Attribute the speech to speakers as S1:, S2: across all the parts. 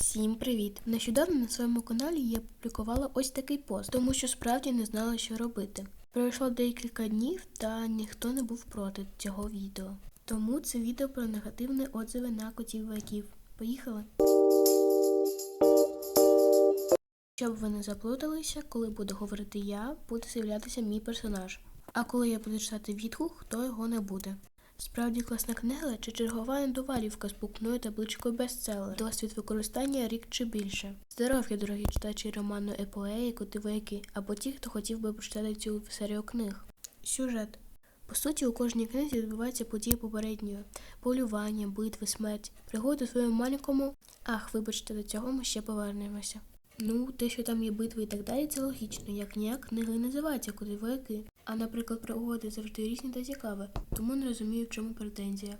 S1: Всім привіт! Нещодавно на своєму каналі я публікувала ось такий пост, тому що справді не знала, що робити. Пройшло декілька днів, та ніхто не був проти цього відео. Тому це відео про негативні отзиви на котів вояків. Поїхали! Щоб ви не заплуталися, коли буду говорити я, буде з'являтися мій персонаж. А коли я буду читати відгук, то його не буде. Справді класна книга чи чергова недовалівка з букною табличкою бестселер. Досвід використання рік чи більше. Здоров'я, дорогі читачі роману епоеї, коти вояки, або ті, хто хотів би прочитати цю серію книг. Сюжет. По суті, у кожній книзі відбуваються події попередньої: полювання, битви, смерть, пригоди у своєму маленькому. Ах, вибачте, до цього ми ще повернемося. Ну, те, що там є битви і так далі, це логічно, як ніяк називається куди вояки. А наприклад, пригоди завжди різні та цікаві, тому не розумію, в чому претензія.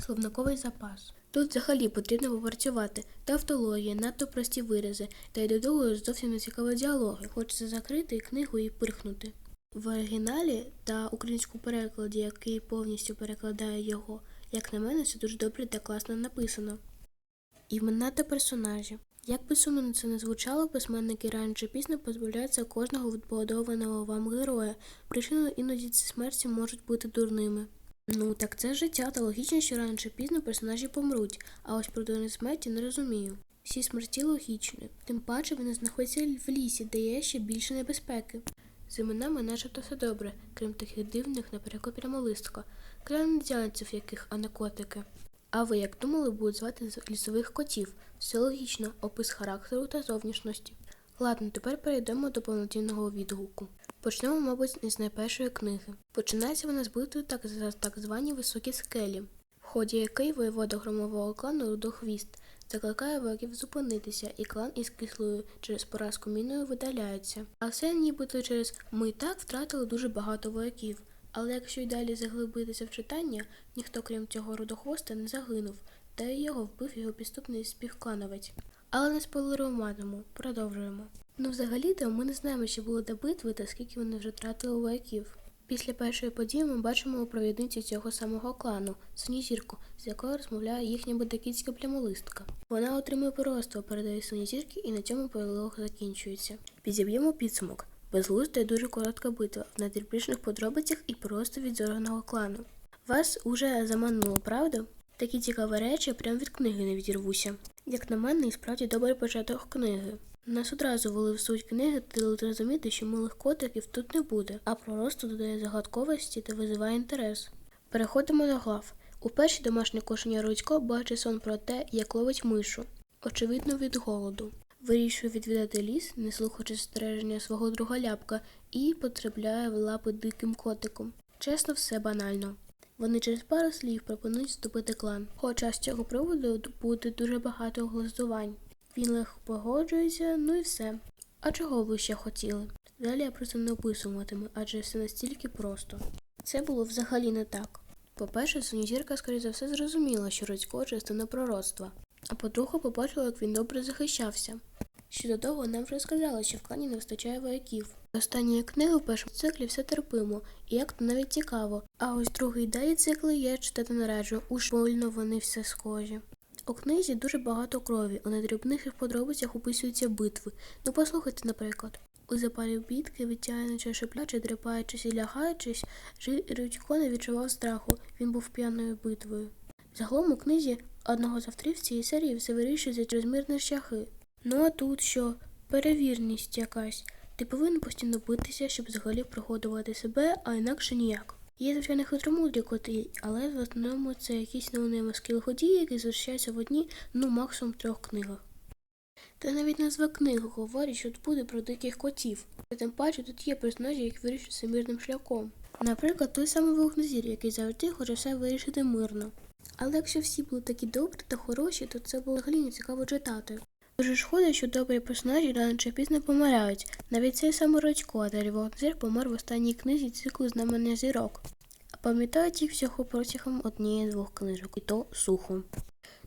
S1: Словниковий запас. Тут взагалі потрібно попрацювати. Тавтологія, надто прості вирази, та й додому зовсім не цікаві діалоги. Хочеться закрити книгу і пирхнути. В оригіналі та українському перекладі, який повністю перекладає його, як на мене, це дуже добре та класно написано. Імена та персонажі. Як би сумно це не звучало, письменники рано пізно позбавляються кожного відбудованого вам героя. Причиною іноді ці смерті можуть бути дурними. Ну, так це життя, та логічно, що рано чи пізно персонажі помруть, а ось про дурні смерті не розумію. Всі смерті логічні, тим паче вони знаходяться в лісі, де є ще більше небезпеки. З іменами начебто все добре, крім таких дивних, наприклад, прямолистка, крайнодзянців яких, а не котики. А ви як думали, будуть звати з- лісових котів? Все логічно, опис характеру та зовнішності. Ладно, тепер перейдемо до повноцінного відгуку. Почнемо, мабуть, із найпершої книги. Починається вона з битви так за так звані високі скелі, в ході якої воєвода громового клану Рудохвіст закликає ворогів зупинитися, і клан із кислою через поразку міною видаляється. А все нібито через ми так втратили дуже багато вояків. Але якщо й далі заглибитися в читання, ніхто крім цього рудохвоста не загинув, та й його вбив його підступний співклановець. Але не спойлеруватиму, продовжуємо. Ну, взагалі-то ми не знаємо, чи були до битви та скільки вони вже втратили вояків. Після першої події ми бачимо у провідницю цього самого клану, Синізірку, з якою розмовляє їхня бодакітська плямолистка. Вона отримує пороство, передає Синізірки і на цьому пролог закінчується. Підіб'ємо підсумок. Безглузда і дуже коротка битва в найдрібніших подробицях і просто від зорганого клану. Вас уже замануло, правда? Такі цікаві речі прямо від книги не відірвуся. Як на мене, і справді добрий початок книги. Нас одразу ввели в суть книги та дали зрозуміти, що милих котиків тут не буде, а просто додає загадковості та визиває інтерес. Переходимо до глав. У першій домашнє кошеня Рудько бачить сон про те, як ловить мишу, очевидно, від голоду. Вирішує відвідати ліс, не слухаючи застереження свого друга ляпка, і потрапляє в лапи диким котиком. Чесно, все банально. Вони через пару слів пропонують вступити клан. Хоча з цього приводу буде дуже багато глаздувань. Він легко погоджується, ну і все. А чого ви ще хотіли? Далі я про це не описуватиму, адже все настільки просто. Це було взагалі не так. По-перше, Сонізірка, скоріше за все, зрозуміла, що Радько частина пророцтва. А по-друге, побачила, як він добре захищався. Щодо того, нам вже сказали, що в клані не вистачає вояків. Останньої книги в першому циклі все терпимо, і як то навіть цікаво. А ось другий далі цикли я читати не раджу, уж больно вони все схожі. У книзі дуже багато крові, у найдрібніших подробицях описуються битви. Ну послухайте, наприклад. У запалі бітки, відтягнучи шиплячи, дрипаючись і лягаючись, Рудько не відчував страху, він був п'яною битвою. Загалом у книзі одного з авторів цієї серії все вирішується через мирні шляхи. Ну а тут що? Перевірність якась. Ти повинен постійно битися, щоб взагалі пригодувати себе, а інакше ніяк. Є, звичайно, хитромудрі коти, але в основному це якісь неонемовські лиходії, які зустрічаються в одній, ну максимум трьох книгах. Та навіть назва книги говорить, що тут буде про диких котів. Та тим паче тут є персонажі, які вирішуються мирним шляхом. Наприклад, той самий вогнезір, який завжди хоче все вирішити мирно. Але якщо всі були такі добрі та хороші, то це було взагалі не цікаво читати. Дуже шкода, що добрі персонажі рано чи пізно помирають. Навіть цей самий Родько, а далі помер в останній книзі циклу знамення зірок. А пам'ятають їх всього протягом однієї-двох книжок, і то сухо.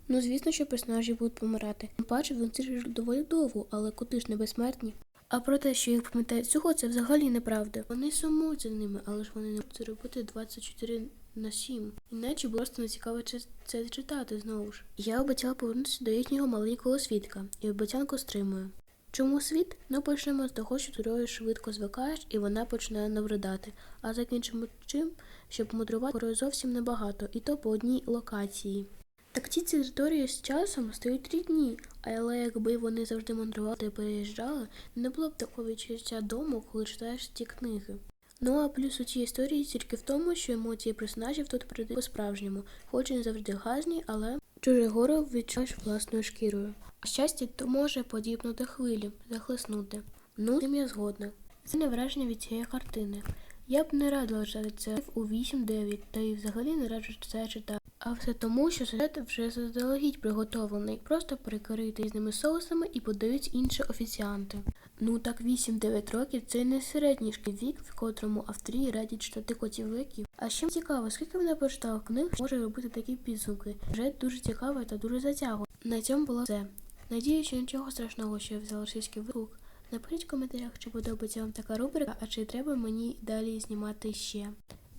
S1: Ну, звісно, що персонажі будуть помирати. Тим паче, вони живуть доволі довго, але коти ж не безсмертні. А про те, що їх пам'ятають сухо, це взагалі неправда. Вони сумують за ними, але ж вони не можуть це робити 24 на сім. Іначе просто не цікаво це читати знову ж. Я обіцяла повернутися до їхнього маленького свідка і обіцянку стримую. Чому світ? Ну почнемо з того, що турою швидко звикаєш і вона починає набридати. А закінчимо чим, щоб мудрувати порою зовсім небагато, і то по одній локації. Так ці території з часом стають рідні, але якби вони завжди мандрували та переїжджали, не було б такого відчуття дому, коли читаєш ці книги. Ну а плюс у цій історії тільки в тому, що емоції персонажів тут передають по-справжньому, хоч і не завжди газні, але чуже горе відчуваєш власною шкірою. Щастя то може подібно до хвилі, захлеснути. Ну, з цим я згодна. Це не враження від цієї картини. Я б не радила читати це у 8-9, та й взагалі не раджу це читати. А все тому, що сюжет вже заздалегідь приготовлений, просто перекрити різними соусами і подають інші офіціанти. Ну так 8-9 років це не середній вік, в котрому авторі радять читати котів леків. А ще цікаво, скільки вона прочитала книг, що може робити такі підсумки. Вже дуже цікаво та дуже затягує. На цьому було все. Надію, що нічого страшного, що я взяла російський вигук. Напишіть в коментарях, чи подобається вам така рубрика, а чи треба мені далі знімати ще.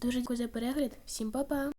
S1: Дуже дякую за перегляд, всім па-па!